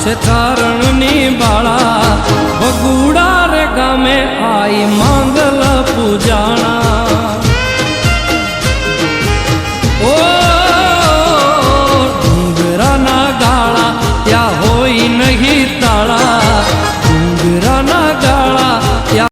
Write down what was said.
છે ચારણની બાળા બગુડા